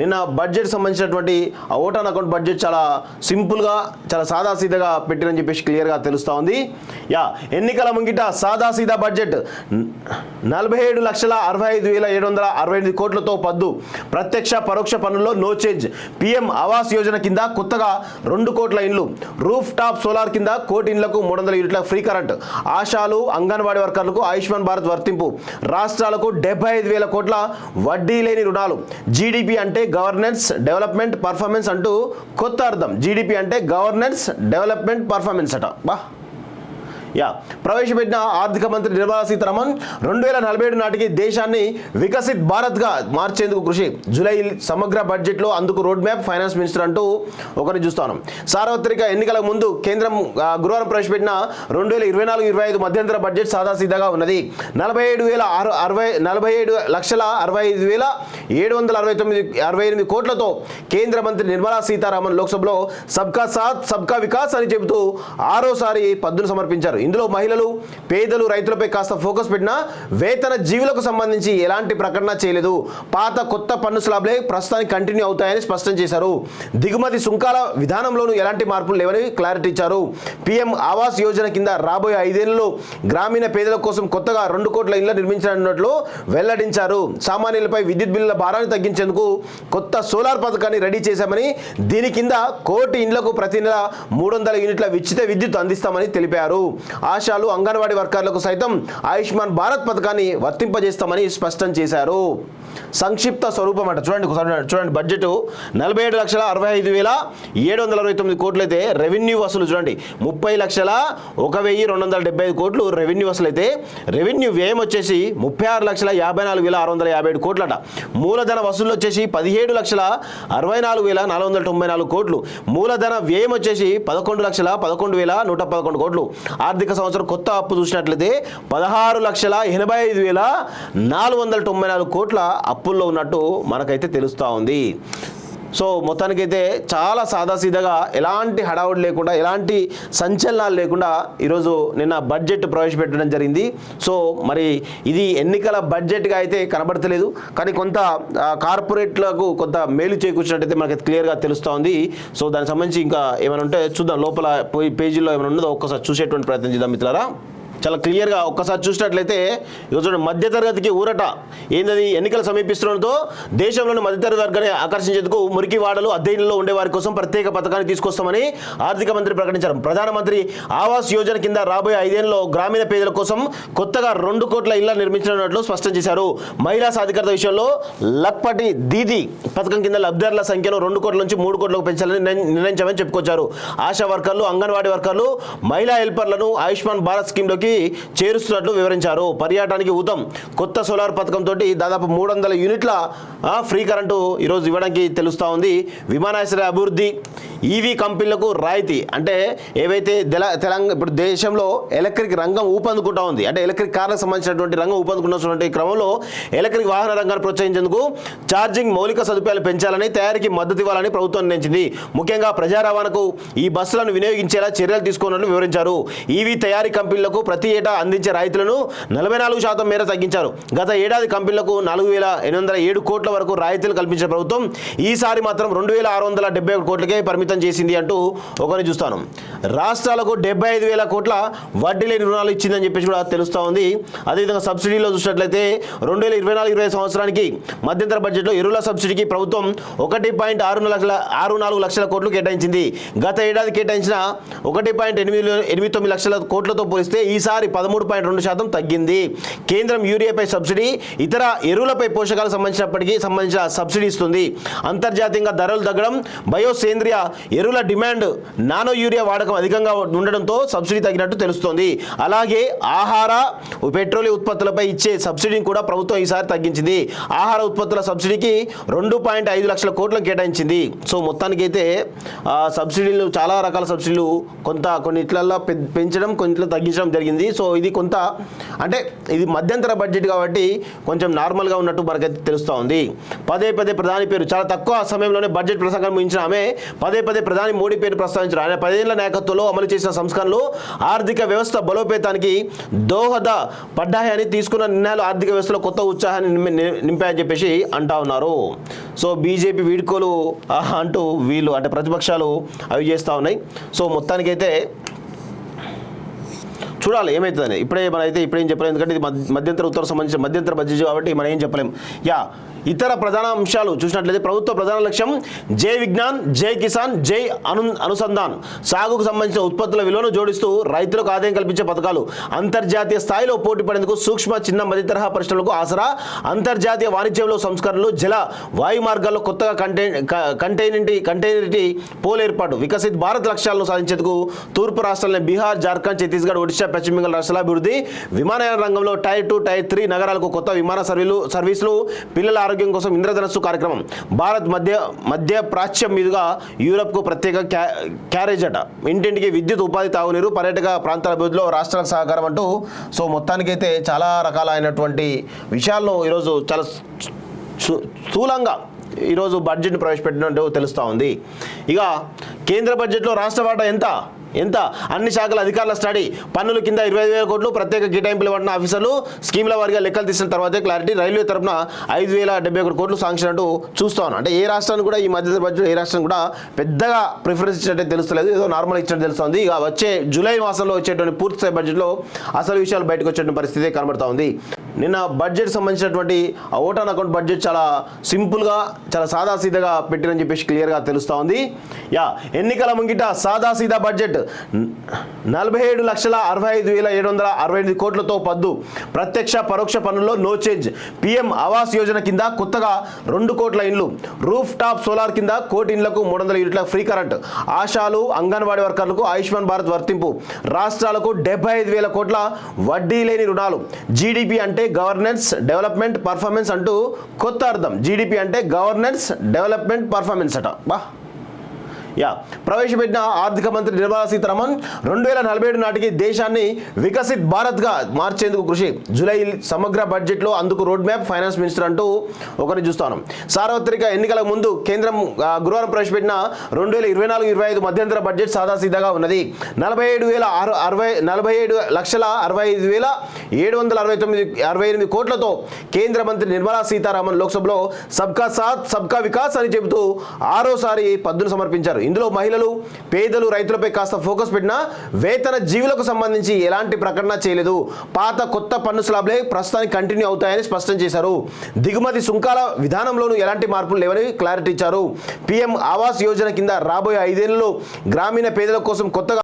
నిన్న బడ్జెట్ సంబంధించినటువంటి ఆ ఓటాన్ అకౌంట్ బడ్జెట్ చాలా సింపుల్గా చాలా సాదాసీదాగా పెట్టిరని చెప్పేసి క్లియర్గా తెలుస్తూ ఉంది. యా ఎన్నికల ముంగిట సాదాసీదా బడ్జెట్ నలభై ఏడు లక్షల అరవై ఐదు వేల ఏడు వందల అరవై ఎనిమిది కోట్లతో పద్దు. ప్రత్యక్ష పరోక్ష పన్నుల్లో no change PM Awas Yojana కింద కొత్తగా రెండు కోట్ల ఇండ్లు. రూఫ్ టాప్ సోలార్ కింద కోటి ఇండ్లకు మూడు వందల యూనిట్ల ఫ్రీ కరెంట్. ఆశాలు అంగన్వాడీ వర్కర్లకు ఆయుష్మాన్ భారత్ వర్తింపు. రాష్ట్రాలకు డెబ్బై ఐదు వేల కోట్ల వడ్డీ లేని రుణాలు. జీడిపి అంటే గవర్నెన్స్ డెవలప్మెంట్ పర్ఫార్మెన్స్ అంటూ కొత్త అర్థం. జీడిపి అంటే గవర్నెన్స్ డెవలప్మెంట్ పర్ఫార్మెన్స్ అట. బా. యా. ప్రవేశపెట్టిన ఆర్థిక మంత్రి నిర్మలా సీతారామన్ రెండు వేల నలభై ఏడు నాటికి దేశాన్ని వికసిత్ భారత్గా మార్చేందుకు కృషి. జూలై సమగ్ర బడ్జెట్లో అందుకు రోడ్ మ్యాప్ ఫైనాన్స్ మినిస్టర్ అంటూ ఒకరిని చూస్తాను. సార్వత్రిక ఎన్నికల ముందు కేంద్రం గురువారం ప్రవేశపెట్టిన రెండు వేల ఇరవై నాలుగు ఇరవై ఐదు మధ్యంతర బడ్జెట్ సాదాసీదాగా ఉన్నది. నలభై ఏడు వేల ఆరు అరవై నలభై ఏడు లక్షల అరవై ఐదు వేల ఏడు వందల అరవై తొమ్మిది అరవై ఎనిమిది కోట్లతో కేంద్ర మంత్రి నిర్మలా సీతారామన్ లోక్సభలో సబ్కా సాత్ సబ్కా వికాస్ అని చెబుతూ ఆరోసారి పద్దును సమర్పించారు. ఇందులో మహిళలు పేదలు రైతులపై కాస్త ఫోకస్ పెట్టినా వేతన జీవులకు సంబంధించి ఎలాంటి ప్రకటన చేయలేదు. పాత కొత్త పన్ను స్లాబ్లే ప్రస్తుతానికి కంటిన్యూ అవుతాయని స్పష్టం చేశారు. దిగుమతి సుంకాల విధానంలోనూ ఎలాంటి మార్పులు లేవని క్లారిటీ ఇచ్చారు. పీఎం ఆవాస్ యోజన కింద రాబోయే ఐదేళ్ళలో గ్రామీణ పేదల కోసం కొత్తగా రెండు కోట్ల ఇళ్ళ నిర్మించనున్నట్లు వెల్లడించారు. సామాన్యులపై విద్యుత్ బిల్లుల భారాన్ని తగ్గించేందుకు కొత్త సోలార్ పథకాన్ని రెడీ చేశామని దీని కింద కోటి ఇండ్లకు ప్రతి నెల మూడు వందల యూనిట్ల ఉచిత విద్యుత్ అందిస్తామని తెలిపారు. ఆశాలు అంగన్వాడీ వర్కర్లకు సైతం ఆయుష్మాన్ భారత్ పథకాన్ని వర్తింపజేస్తామని స్పష్టం చేశారు. సంక్షిప్త స్వరూపం అంట. చూడండి చూడండి బడ్జెట్. నలభై ఏడు లక్షల అరవై ఐదు వేల ఏడు వందల అరవై తొమ్మిది కోట్లు అయితే రెవెన్యూ వసూలు చూడండి. ముప్పై లక్షల ఒక వెయ్యి రెండు వందల డెబ్బై ఐదు కోట్లు రెవెన్యూ వసూలు అయితే రెవెన్యూ వ్యయం వచ్చేసి ముప్పై ఆరు లక్షల యాభై నాలుగు వేల ఆరు వందల యాభై ఏడు కోట్లట. మూలధన వసూలు వచ్చేసి పదిహేడు లక్షల అరవై నాలుగు వేల నాలుగు వందల తొంభై నాలుగు కోట్లు. మూలధన వ్యయం వచ్చేసి పదకొండు లక్షల పదకొండు వేల నూట పదకొండు కోట్లు. ఆర్థిక సంవత్సరం కొత్త అప్పు చూసినట్లయితే పదహారు లక్షల ఎనభై ఐదు వేల నాలుగు వందల తొంభై నాలుగు కోట్ల అప్పుల్లో ఉన్నట్టు మనకైతే తెలుస్తూ ఉంది. సో మొత్తానికైతే చాలా సాదాసీదాగా ఎలాంటి హడావుడి లేకుండా ఎలాంటి సంచలనాలు లేకుండా ఈరోజు నిన్న బడ్జెట్ ప్రవేశపెట్టడం జరిగింది. సో మరి ఇది ఎన్నికల బడ్జెట్గా అయితే కనబడతలేదు. కానీ కొంత కార్పొరేట్లకు కొంత మేలు చేకూర్చినట్టయితే మనకి క్లియర్గా తెలుస్తూ ఉంది సో దానికి సంబంధించి ఇంకా ఏమైనా ఉంటే చూద్దాం. లోపల పోయి పేజీలో ఏమైనా ఉన్నదో ఒక్కసారి చూసేటువంటి ప్రయత్నం చేద్దాం మిత్రులారా. చాలా క్లియర్గా ఒక్కసారి చూసినట్లయితే ఇక చూడండి మధ్యతరగతికి ఊరట. ఏంటది ఎన్నికలు సమీపిస్తుండటంతో దేశంలోని మధ్యతరగతి వర్గాన్ని ఆకర్షించేందుకు మురికి వాడలు అధ్యయనంలో ఉండే వారి కోసం ప్రత్యేక పథకాన్ని తీసుకొస్తామని ఆర్థిక మంత్రి ప్రకటించారు. ప్రధానమంత్రి ఆవాస్ యోజన కింద రాబోయే ఐదేళ్ళలో గ్రామీణ పేదల కోసం కొత్తగా రెండు కోట్ల ఇళ్ళ నిర్మించనున్నట్లు స్పష్టం చేశారు. మహిళా సాధికారత విషయంలో లక్పటి దీది పథకం కింద లబ్ధిదారుల సంఖ్యను రెండు కోట్ల నుంచి మూడు కోట్లకు పెంచాలని నిర్ణయించామని చెప్పుకొచ్చారు. ఆశా వర్కర్లు అంగన్వాడీ వర్కర్లు మహిళా హెల్పర్లను ఆయుష్మాన్ భారత్ స్కీమ్లోకి చేరుస్తున్నట్లు వివరించారు. పర్యాటనానికి ఉదం కొత్త సోలార్ పథకంతో దాదాపు మూడు వందల యూనిట్ల ఫ్రీ కరెంటు ఈరోజు ఇవ్వడానికి తెలుస్తూ ఉంది. విమానాశ్రయ అభివృద్ధి ఈవీ కంపెనీలకు రాయితీ అంటే ఏవైతే తెల తెలంగాణ ఇప్పుడు దేశంలో ఎలక్ట్రిక్ రంగం ఊపందుకుంటా ఉంది అంటే ఎలక్ట్రిక్ కార్లకు సంబంధించినటువంటి రంగం ఊపందుకున్నటువంటి క్రమంలో ఎలక్ట్రిక్ వాహన రంగాన్ని ప్రోత్సహించేందుకు ఛార్జింగ్ మౌలిక సదుపాయాలు పెంచాలని తయారీకి మద్దతు ఇవ్వాలని ప్రభుత్వం నిర్ణయించింది. ముఖ్యంగా ప్రజా రవాణాకు ఈ బస్సులను వినియోగించేలా చర్యలు తీసుకున్నట్లు వివరించారు. ఈవీ తయారీ కంపెనీలకు ప్రతి ఏటా అందించే రాయితీలను నలభై నాలుగు శాతం మేర తగ్గించారు. గత ఏడాది కంపెనీలకు నాలుగు వేల ఎనిమిది వందల ఏడు కోట్ల వరకు రాయితీలు కల్పించిన ప్రభుత్వం ఈసారి మాత్రం రెండు వేల ఆరు వందల డెబ్బై ఒకటి కోట్లకే పరిమితం చేసింది అంటూ ఒకరిని చూస్తాను. రాష్ట్రాలకు డెబ్బై ఐదు వేల కోట్ల వడ్డీ లేని రుణాలు ఇచ్చిందని చెప్పేసి కూడా తెలుస్తూ ఉంది. అదేవిధంగా సబ్సిడీలో చూసినట్లయితే రెండు వేల ఇరవై నాలుగు ఇరవై సంవత్సరానికి మధ్యంతర బడ్జెట్లో ఎరువుల సబ్సిడీకి ప్రభుత్వం ఒకటి పాయింట్ ఆరు లక్షల ఆరు నాలుగు లక్షల కోట్లు కేటాయించింది. గత ఏడాది కేటాయించిన ఒకటి పాయింట్ ఎనిమిది ఎనిమిది తొమ్మిది లక్షల కోట్లతో పోలిస్తే ఈ ఈసారి పదమూడు పాయింట్ రెండు శాతం తగ్గింది. కేంద్రం యూరియాపై సబ్సిడీ ఇతర ఎరువులపై పోషకాలకు సంబంధించినప్పటికీ సంబంధించిన సబ్సిడీ ఇస్తుంది. అంతర్జాతీయంగా ధరలు తగ్గడం బయో సేంద్రియ ఎరువుల డిమాండ్ నానో యూరియా వాడకం అధికంగా ఉండడంతో సబ్సిడీ తగ్గినట్టు తెలుస్తోంది. అలాగే ఆహార పెట్రోలియం ఉత్పత్తులపై ఇచ్చే సబ్సిడీని కూడా ప్రభుత్వం ఈసారి తగ్గించింది. ఆహార ఉత్పత్తుల సబ్సిడీకి రెండు పాయింట్ ఐదు లక్షల కోట్లను కేటాయించింది. సో మొత్తానికైతే ఆ, సబ్సిడీలు చాలా రకాల సబ్సిడీలు కొంత కొన్నిట్లలో పెంచడం కొన్నిట్లో తగ్గించడం జరిగింది. జరిగింది సో ఇది కొంత అంటే ఇది మధ్యంతర బడ్జెట్ కాబట్టి కొంచెం నార్మల్గా ఉన్నట్టు మనకైతే తెలుస్తూ ఉంది పదే పదే ప్రధాని పేరు చాలా తక్కువ సమయంలోనే బడ్జెట్ ప్రసంగం ముగించిన ఆమె పదే పదే ప్రధాని మోడీ పేరు ప్రస్తావించారు. ఆయన పదేళ్ళ నాయకత్వంలో అమలు చేసిన సంస్కరణలు ఆర్థిక వ్యవస్థ బలోపేతానికి దోహద పడ్డాయని తీసుకున్న నిర్ణయాలు ఆర్థిక వ్యవస్థలో కొత్త ఉత్సాహాన్ని నింపాయని చెప్పేసి అంటా ఉన్నారు. సో బీజేపీ వీడ్కోలు అంటూ వీళ్ళు అంటే ప్రతిపక్షాలు అవి చేస్తూ ఉన్నాయి. సో మొత్తానికైతే చూడాలి ఏమవుతుందని ఇప్పుడే మన అయితే ఇప్పుడేం చెప్పలేం ఎందుకంటే ఇది మధ్యంతర ఉత్తర సంబంధించిన మధ్యంతర బడ్జెట్ కాబట్టి మనం ఏం చెప్పలేం. యా ఇతర ప్రధాన అంశాలు చూసినట్లయితే ప్రభుత్వ ప్రధాన లక్ష్యం జై విజ్ఞాన్ జై కిసాన్ జై అను అనుసంధాన్. సాగుకు సంబంధించిన ఉత్పత్తుల విలువను జోడిస్తూ రైతులకు ఆదాయం కల్పించే పథకాలు అంతర్జాతీయ స్థాయిలో పోటీ పడేందుకు సూక్ష్మ చిన్న మధ్య తరహా పరిశ్రమలకు ఆసరా. అంతర్జాతీయ వాణిజ్యంలో సంస్కరణలు జల వాయు మార్గాల్లో కొత్తగా కంటైన్ కంటైనటి కంటైనరిటీ పోల్ ఏర్పాటు వికసిత్ భారత్ లక్ష్యాలను సాధించేందుకు తూర్పు రాష్ట్రాలైన బీహార్ జార్ఖండ్ ఛత్తీస్గఢ్ ఒడిశా పశ్చిమ బెంగాల్ రాష్ట్రాల అభివృద్ధి. విమానయాన రంగంలో టైర్ టూ టైర్ త్రీ నగరాలకు కొత్త విమాన సర్వీలు సర్వీసులు పిల్లల ఆరోగ్య కోసం ఇంద్రధనస్సు కార్యక్రమం. భారత్ మధ్య మధ్య ప్రాచ్యం మీదుగా యూరప్కు ప్రత్యేక క్యా క్యారేజ్ అట. ఇంటింటికి విద్యుత్ ఉపాధి తాగునీరు పర్యాటక ప్రాంతాల అభివృద్ధిలో రాష్ట్రాలకు సహకారం అంటూ సో మొత్తానికైతే చాలా రకాలైనటువంటి విషయాలను ఈరోజు చాలా స్థూలంగా ఈరోజు బడ్జెట్ను ప్రవేశపెట్టినట్టు తెలుస్తూ ఉంది. ఇక కేంద్ర బడ్జెట్లో రాష్ట్ర వాటా ఎంత? ఎంత అన్ని శాఖల అధికారుల స్టడీ. పన్నుల కింద ఇరవై ఐదు వేల కోట్లు ప్రత్యేక కేటాయింపులు పడిన ఆఫీసర్లు స్కీమ్ల వారిగా లెక్కలు తీసిన తర్వాతే క్లారిటీ రైల్వే తరపున ఐదు వేల డెబ్బై ఒకటి కోట్లు శాంక్షన్ అంటూ చూస్తా అంటే ఏ రాష్ట్రాన్ని కూడా ఈ మధ్య బడ్జెట్ ఏ రాష్ట్రం కూడా పెద్దగా ప్రిఫరెన్స్ ఇచ్చినట్టే తెలుస్తలేదు. ఏదో నార్మల్ ఇచ్చినట్టు తెలుస్తుంది. ఇక వచ్చే జూలై మాసంలో వచ్చేటువంటి పూర్తి స్థాయి బడ్జెట్లో అసలు విషయాలు బయటకు వచ్చేటువంటి పరిస్థితి కనబడతా ఉంది. నిన్న బడ్జెట్ సంబంధించినటువంటి ఆ ఓటాన్ అకౌంట్ బడ్జెట్ చాలా సింపుల్గా చాలా సాదాసీదాగా పెట్టిరని చెప్పేసి క్లియర్గా తెలుస్తూ ఉంది. యా ఎన్నికల ముంగిట సాదాసీదా బడ్జెట్. నలభై ఏడు లక్షల అరవై ఐదు వేల ఏడు వందల అరవై ఎనిమిది కోట్లతో పద్దు. ప్రత్యక్ష పరోక్ష పన్నుల్లో no change. PM Awas Yojana కింద కొత్తగా రెండు కోట్ల ఇండ్లు. రూఫ్ టాప్ సోలార్ కింద కోటి ఇండ్లకు మూడు వందల యూనిట్ల ఫ్రీ కరెంట్. ఆశాలు అంగన్వాడీ వర్కర్లకు ఆయుష్మాన్ భారత్ వర్తింపు. రాష్ట్రాలకు డెబ్బై ఐదు వేల కోట్ల వడ్డీ లేని రుణాలు. జీడిపి అంటే గవర్నెన్స్ డెవలప్మెంట్ పర్ఫార్మెన్స్ అంటూ కొత్త అర్థం. జీడిపి అంటే గవర్నెన్స్ డెవలప్మెంట్ పర్ఫార్మెన్స్ అట. బా. యా. ప్రవేశపెట్టిన ఆర్థిక మంత్రి నిర్మలా సీతారామన్ రెండు వేల నలభై ఏడు నాటికి దేశాన్ని వికసిత్ భారత్గా మార్చేందుకు కృషి. జూలై సమగ్ర బడ్జెట్లో అందుకు రోడ్ మ్యాప్ ఫైనాన్స్ మినిస్టర్ అంటూ ఒకరిని చూస్తాను. సార్వత్రిక ఎన్నికల ముందు కేంద్రం గురువారం ప్రవేశపెట్టిన రెండు వేల ఇరవై నాలుగు ఇరవై ఐదు మధ్యంతర బడ్జెట్ సాదాసీదాగా ఉన్నది. నలభై ఏడు వేల ఆరు అరవై నలభై ఏడు లక్షల అరవై ఐదు వేల ఏడు వందల అరవై తొమ్మిది అరవై ఎనిమిది కోట్లతో కేంద్ర మంత్రి నిర్మలా సీతారామన్ లోక్సభలో సబ్కా సాత్ సబ్కా వికాస్ అని చెబుతూ ఆరోసారి పద్దును సమర్పించారు. ఇందులో మహిళలు పేదలు రైతులపై కాస్త ఫోకస్ పెట్టినా వేతన జీవులకు సంబంధించి ఎలాంటి ప్రకటన చేయలేదు. పాత కొత్త పన్ను స్లాబ్లే ప్రస్తుతానికి కంటిన్యూ అవుతాయని స్పష్టం చేశారు. దిగుమతి సుంకాల విధానంలోనూ ఎలాంటి మార్పులు లేవని క్లారిటీ ఇచ్చారు. పీఎం ఆవాస్ యోజన కింద రాబోయే ఐదేళ్ళలో గ్రామీణ పేదల కోసం కొత్తగా